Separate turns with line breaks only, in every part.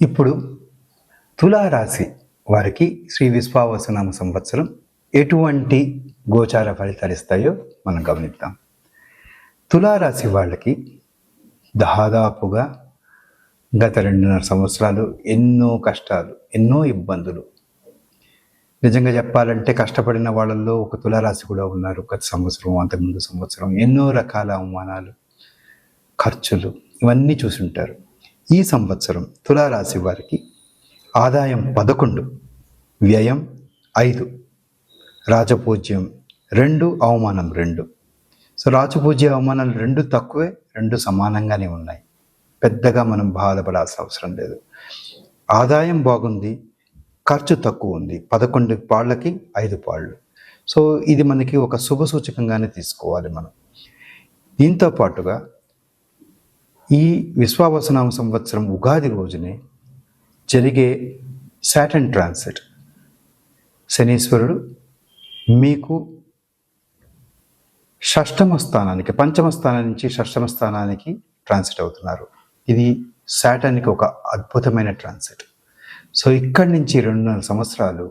ఇప్పుడు తులారాశి వారికి శ్రీ విశ్వావసనామ సంవత్సరం ఎటువంటి గోచార ఫలితాలు ఇస్తాయో మనం గమనిద్దాం. తులారాశి వాళ్ళకి దాదాపుగా గత రెండున్నర సంవత్సరాలు ఎన్నో కష్టాలు ఎన్నో ఇబ్బందులు. నిజంగా చెప్పాలంటే కష్టపడిన వాళ్ళల్లో ఒక తులారాశి కూడా ఉన్నారు. గత సంవత్సరం అంతకుముందు సంవత్సరం ఎన్నో రకాల అవమానాలు ఖర్చులు ఇవన్నీ చూసుంటారు. ఈ సంవత్సరం తులారాశి వారికి ఆదాయం పదకొండు వ్యయం ఐదు రాజపూజ్యం రెండు అవమానం రెండు. సో రాజపూజ్య అవమానాలు రెండు తక్కువే రెండు సమానంగానే ఉన్నాయి. పెద్దగా మనం బాధపడాల్సిన అవసరం లేదు. ఆదాయం బాగుంది ఖర్చు తక్కువ ఉంది. పదకొండు పాళ్ళకి ఐదు పాళ్ళు. సో ఇది మనకి ఒక శుభ సూచకంగానే తీసుకోవాలి మనం. దీంతో పాటుగా ఈ విశ్వావసనామ సంవత్సరం ఉగాది రోజునే జరిగే శాటన్ ట్రాన్సిట్ శనీశ్వరుడు మీకు షష్టమ స్థానానికి పంచమ స్థానం నుంచి షష్టమ స్థానానికి ట్రాన్సిట్ అవుతున్నారు. ఇది సాటన్కి ఒక అద్భుతమైన ట్రాన్సిట్ సో ఇక్కడి నుంచి రెండున్నర సంవత్సరాలు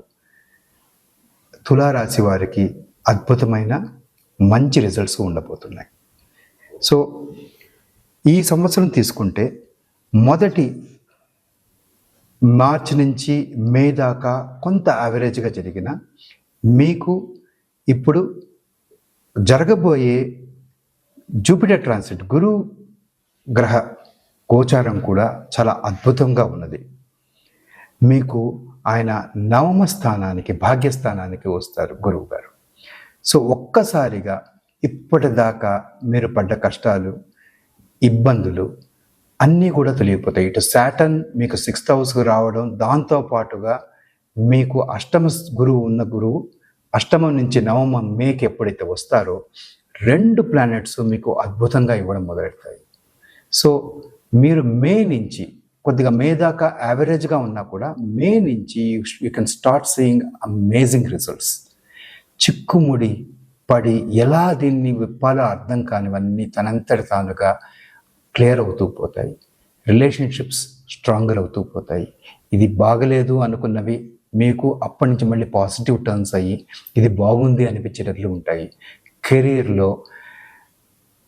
తులారాశి వారికి అద్భుతమైన మంచి రిజల్ట్స్ ఉండబోతున్నాయి. సో ఈ సంవత్సరం తీసుకుంటే మొదటి మార్చి నుంచి మే దాకా కొంత యావరేజ్గా జరిగిన మీకు ఇప్పుడు జరగబోయే జూపిటర్ ట్రాన్సిట్ గురు గ్రహ గోచారం కూడా చాలా అద్భుతంగా ఉన్నది. మీకు ఆయన నవమ స్థానానికి భాగ్యస్థానానికి వస్తారు గురువు గారు. సో ఒక్కసారిగా ఇప్పటిదాకా మీరు పడ్డ కష్టాలు ఇబ్బందులు అన్నీ కూడా తొలగిపోతాయి. ఇటు శాటన్ మీకు సిక్స్త్ హౌస్కు రావడం దాంతో పాటుగా మీకు అష్టమ గురువు ఉన్న గురువు అష్టమం నుంచి నవమ మేకి ఎప్పుడైతే వస్తారో రెండు ప్లానెట్స్ మీకు అద్భుతంగా ఇవ్వడం మొదలెడతాయి. సో మీరు మే నుంచి కొద్దిగా మే దాకా యావరేజ్గా ఉన్నా కూడా మే నుంచి you can start seeing amazing results చిక్కుముడి పడి ఎలా దీన్ని విప్పాలో అర్థం కానివన్నీ తనంతటి తానుగా క్లియర్ అవుతూ పోతాయి. రిలేషన్షిప్స్ స్ట్రాంగర్ అవుతూ పోతాయి. ఇది బాగలేదు అనుకున్నవి మీకు అప్పటి నుంచి మళ్ళీ పాజిటివ్ టర్న్స్ అయ్యి ఇది బాగుంది అనిపించేటట్లు ఉంటాయి. కెరీర్లో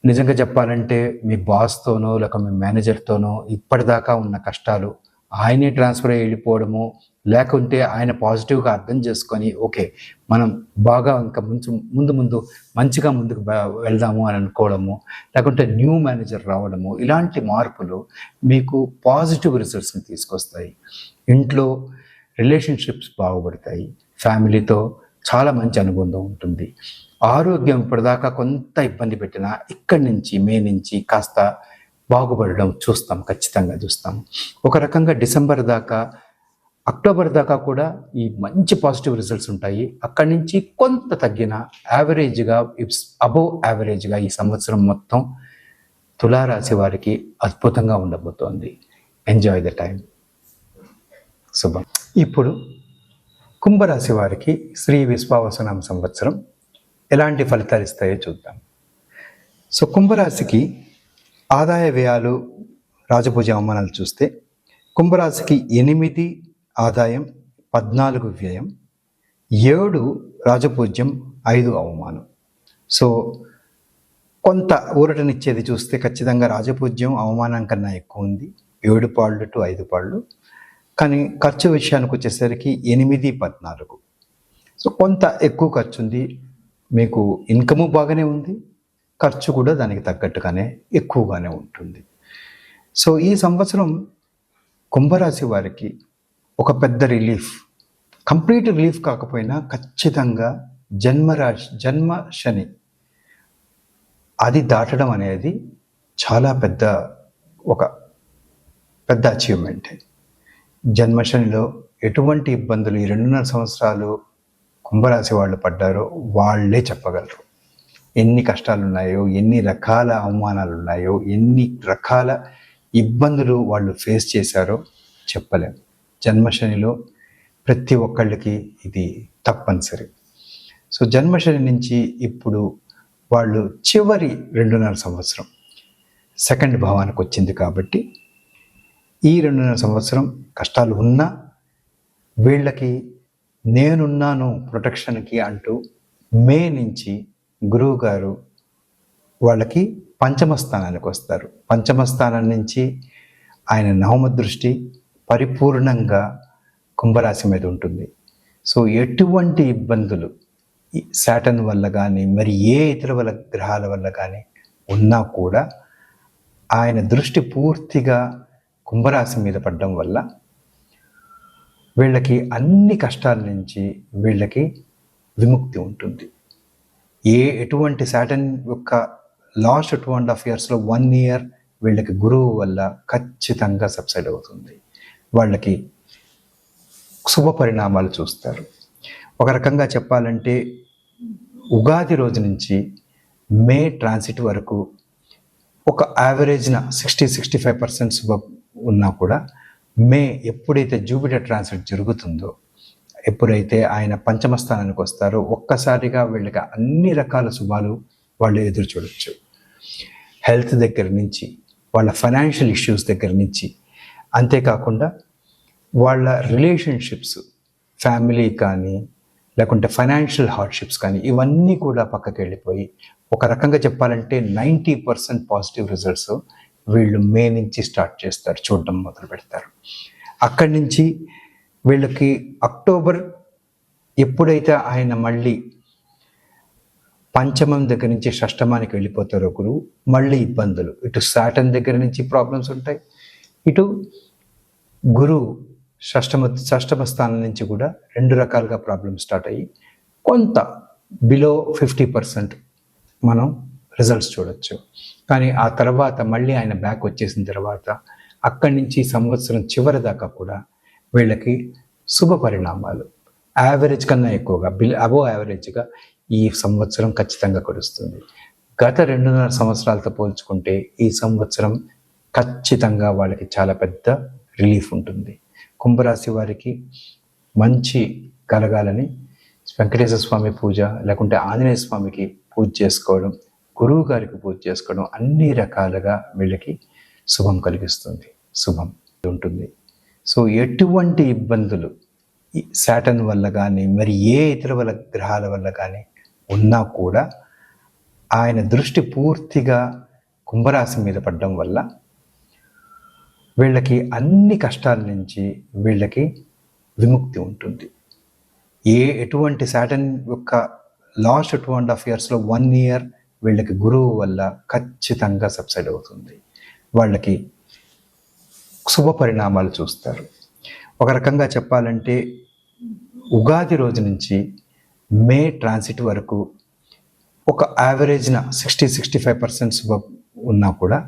నిజంగా చెప్పాలంటే మీ బాస్తోనో లేక మీ మేనేజర్తోనో ఇప్పటిదాకా ఉన్న కష్టాలు ఆయనే ట్రాన్స్ఫర్ అయ్యి వెళ్ళిపోవడము లేకుంటే ఆయన పాజిటివ్గా అర్థం చేసుకొని ఓకే మనం బాగా ఇంకా ముందు ముందు ముందు మంచిగా ముందుకు వెళ్దాము అని అనుకోవడము లేకుంటే న్యూ మేనేజర్ రావడము ఇలాంటి మార్పులు మీకు పాజిటివ్ రిజల్ట్స్ని తీసుకొస్తాయి. ఇంట్లో రిలేషన్షిప్స్ బాగుపడతాయి. ఫ్యామిలీతో చాలా మంచి అనుబంధం ఉంటుంది. ఆరోగ్యం ఇప్పటిదాకా కొంత ఇబ్బంది పెట్టినా ఇక్కడి నుంచి మే నుంచి కాస్త బాగుపడడం చూస్తాం ఖచ్చితంగా చూస్తాం. ఒక రకంగా డిసెంబర్ దాకా అక్టోబర్ దాకా కూడా ఈ మంచి పాజిటివ్ రిజల్ట్స్ ఉంటాయి. అక్కడి నుంచి కొంత తగ్గిన యావరేజ్గా అబోవ్ యావరేజ్గా ఈ సంవత్సరం మొత్తం తులారాశి వారికి అద్భుతంగా ఉండబోతోంది. ఎంజాయ్ ద టైం శుభం. ఇప్పుడు కుంభరాశి వారికి శ్రీ విశ్వావసనం సంవత్సరం ఎలాంటి ఫలితాలు ఇస్తాయో చూద్దాం. సో కుంభరాశికి ఆదాయ వ్యయాలు రాజపూజ అవమానాలు చూస్తే కుంభరాశికి ఎనిమిది ఆదాయం పద్నాలుగు వ్యయం ఏడు రాజపూజ్యం ఐదు అవమానం. సో కొంత ఊరటనిచ్చేది చూస్తే ఖచ్చితంగా రాజపూజ్యం అవమానం కన్నా ఎక్కువ ఉంది. ఏడు పాళ్ళు టు ఐదు పాళ్ళు. కానీ ఖర్చు విషయానికి వచ్చేసరికి ఎనిమిది పద్నాలుగు. సో కొంత ఎక్కువ ఖర్చు ఉంది. మీకు ఇన్కము బాగానే ఉంది. ఖర్చు కూడా దానికి తగ్గట్టుగానే ఎక్కువగానే ఉంటుంది. సో ఈ సంవత్సరం కుంభరాశి వారికి ఒక పెద్ద రిలీఫ్. కంప్లీట్ రిలీఫ్ కాకపోయినా ఖచ్చితంగా జన్మరాశి జన్మ శని అది దాటడం అనేది చాలా పెద్ద ఒక పెద్ద అచీవ్మెంట్ జన్మశనిలో ఎటువంటి ఇబ్బందులు ఈ రెండున్నర సంవత్సరాలు కుంభరాశి వాళ్ళు పడ్డారో వాళ్ళే చెప్పగలరు. ఎన్ని కష్టాలు ఉన్నాయో ఎన్ని రకాల అవమానాలు ఉన్నాయో ఎన్ని రకాల ఇబ్బందులు వాళ్ళు ఫేస్ చేశారో చెప్పలేము జన్మశనిలో ప్రతి ఒక్కళ్ళకి ఇది తప్పనిసరి. సో జన్మశని నుంచి ఇప్పుడు వాళ్ళు చివరి రెండున్నర సంవత్సరం సెకండ్ భావానికి వచ్చింది కాబట్టి ఈ రెండున్నర సంవత్సరం కష్టాలు ఉన్నా వీళ్ళకి నేనున్నాను ప్రొటెక్షన్కి అంటూ మే నుంచి గురువు గారు వాళ్ళకి పంచమ స్థానానికి వస్తారు. పంచమ స్థానం నుంచి ఆయన నవమ దృష్టి పరిపూర్ణంగా కుంభరాశి మీద ఉంటుంది. సో ఎటువంటి ఇబ్బందులు శాటన్ వల్ల కానీ మరి ఏ ఇతర వల్ల గ్రహాల వల్ల కానీ ఉన్నా కూడా ఆయన దృష్టి పూర్తిగా కుంభరాశి మీద పడడం వల్ల వీళ్ళకి అన్ని కష్టాల నుంచి వీళ్ళకి విముక్తి ఉంటుంది. ఏ ఎటువంటి శాటన్ యొక్క లాస్ట్ టూ అండ్ హాఫ్ ఇయర్స్లో వన్ ఇయర్ వీళ్ళకి గురువు వల్ల ఖచ్చితంగా సబ్సైడ్ అవుతుంది. వాళ్ళకి శుభ పరిణామాలు చూస్తారు. ఒక రకంగా చెప్పాలంటే ఉగాది రోజు నుంచి మే ట్రాన్సిట్ వరకు ఒక యావరేజ్న సిక్స్టీ సిక్స్టీ ఫైవ్ పర్సెంట్ శుభ ఉన్నా కూడా మే ఎప్పుడైతే జూపిటర్ ట్రాన్సిట్ జరుగుతుందో ఎప్పుడైతే ఆయన పంచమ స్థానానికి వస్తారో ఒక్కసారిగా వీళ్ళకి అన్ని రకాల శుభాలు వాళ్ళు ఎదురు చూడొచ్చు. హెల్త్ దగ్గర నుంచి వాళ్ళ ఫైనాన్షియల్ ఇష్యూస్ దగ్గర నుంచి అంతేకాకుండా వాళ్ళ రిలేషన్షిప్స్ ఫ్యామిలీ కానీ లేకుంటే ఫైనాన్షియల్ హార్డ్షిప్స్ కానీ ఇవన్నీ కూడా పక్కకి వెళ్ళిపోయి ఒక రకంగా చెప్పాలంటే నైంటీ పర్సెంట్ పాజిటివ్ రిజల్ట్స్ వీళ్ళు మే నుంచి స్టార్ట్ చేస్తారు చూడడం మొదలు పెడతారు. అక్కడి నుంచి వీళ్ళకి అక్టోబర్ ఎప్పుడైతే ఆయన మళ్ళీ పంచమం దగ్గర నుంచి షష్టమానికి వెళ్ళిపోతారో గురువు మళ్ళీ ఇబ్బందులు. ఇటు సాటన్ దగ్గర నుంచి ప్రాబ్లమ్స్ ఉంటాయి ఇటు గురువు షష్టమ షష్టమ స్థానం నుంచి కూడా రెండు రకాలుగా ప్రాబ్లమ్స్ స్టార్ట్ అయ్యి కొంత బిలో ఫిఫ్టీ పర్సెంట్ మనం రిజల్ట్స్ చూడొచ్చు. కానీ ఆ తర్వాత మళ్ళీ ఆయన బ్యాక్ వచ్చేసిన తర్వాత అక్కడి నుంచి సంవత్సరం చివరి దాకా కూడా వీళ్ళకి శుభ పరిణామాలు. యావరేజ్ కన్నా ఎక్కువగా బిల్ అబో యావరేజ్గా ఈ సంవత్సరం ఖచ్చితంగా కురుస్తుంది. గత రెండున్నర సంవత్సరాలతో పోల్చుకుంటే ఈ సంవత్సరం ఖచ్చితంగా వాళ్ళకి చాలా పెద్ద రిలీఫ్ ఉంటుంది. కుంభరాశి వారికి మంచి కలగాలని వెంకటేశ్వర స్వామి పూజ లేకుంటే ఆంజనేయ స్వామికి పూజ చేసుకోవడం గురువు గారికి పూజ చేసుకోవడం అన్ని రకాలుగా వీళ్ళకి శుభం కలిగిస్తుంది. శుభం ఉంటుంది. సో ఎటువంటి ఇబ్బందులు శాటన్ వల్ల కానీ మరి ఏ ఇతర వల్ల గ్రహాల వల్ల కానీ ఉన్నా కూడా ఆయన దృష్టి పూర్తిగా కుంభరాశి మీద పడడం వల్ల వీళ్ళకి అన్ని కష్టాల నుంచి వీళ్ళకి విముక్తి ఉంటుంది. ఏ ఎటువంటి శాటన్ యొక్క లాస్ట్ టూ అండ్ హాఫ్ ఇయర్స్లో వన్ ఇయర్ వీళ్ళకి గురువు వల్ల ఖచ్చితంగా సబ్సైడ్ అవుతుంది. వాళ్ళకి శుభ పరిణామాలు చూస్తారు. ఒక రకంగా చెప్పాలంటే ఉగాది రోజు నుంచి మే ట్రాన్సిట్ వరకు ఒక యావరేజ్న సిక్స్టీ సిక్స్టీ ఫైవ్ పర్సెంట్ శుభ ఉన్నా కూడా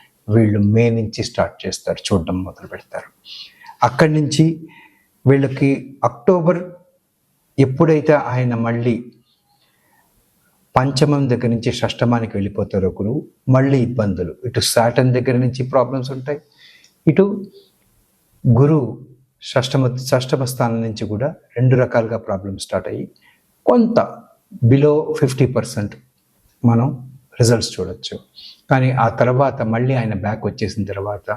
వీళ్ళు మే నుంచి స్టార్ట్ చేస్తారు చూడడం మొదలు పెడతారు. అక్కడి నుంచి వీళ్ళకి అక్టోబర్ ఎప్పుడైతే ఆయన మళ్ళీ పంచమం దగ్గర నుంచి షష్టమానికి వెళ్ళిపోతారో గురువు మళ్ళీ ఇబ్బందులు. ఇటు సాటన్ దగ్గర నుంచి ప్రాబ్లమ్స్ ఉంటాయి. ఇటు గురువు షష్టమ షష్టమ స్థానం నుంచి కూడా రెండు రకాలుగా ప్రాబ్లమ్స్ స్టార్ట్ అయ్యి కొంత బిలో ఫిఫ్టీ పర్సెంట్ మనం రిజల్ట్స్ చూడొచ్చు. కానీ ఆ తర్వాత మళ్ళీ ఆయన బ్యాక్ వచ్చేసిన తర్వాత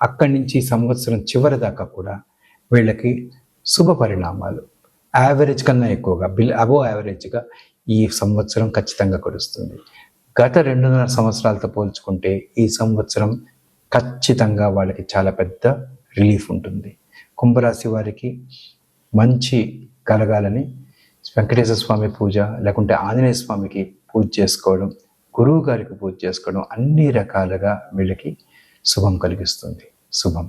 అక్కడి నుంచి సంవత్సరం చివరి దాకా కూడా వీళ్ళకి శుభ పరిణామాలు. యావరేజ్ కన్నా ఎక్కువగా బిల్ అబో యావరేజ్గా ఈ సంవత్సరం ఖచ్చితంగా కురుస్తుంది. గత రెండున్నర సంవత్సరాలతో పోల్చుకుంటే ఈ సంవత్సరం ఖచ్చితంగా వాళ్ళకి చాలా పెద్ద రిలీఫ్ ఉంటుంది. కుంభరాశి వారికి మంచి కలగాలని వెంకటేశ్వర స్వామి పూజ లేకుంటే ఆంజనేయ స్వామికి పూజ చేసుకోవడం గురువు గారికి పూజ చేసుకోవడం అన్ని రకాలుగా వీళ్ళకి శుభం కలిగిస్తుంది. శుభం.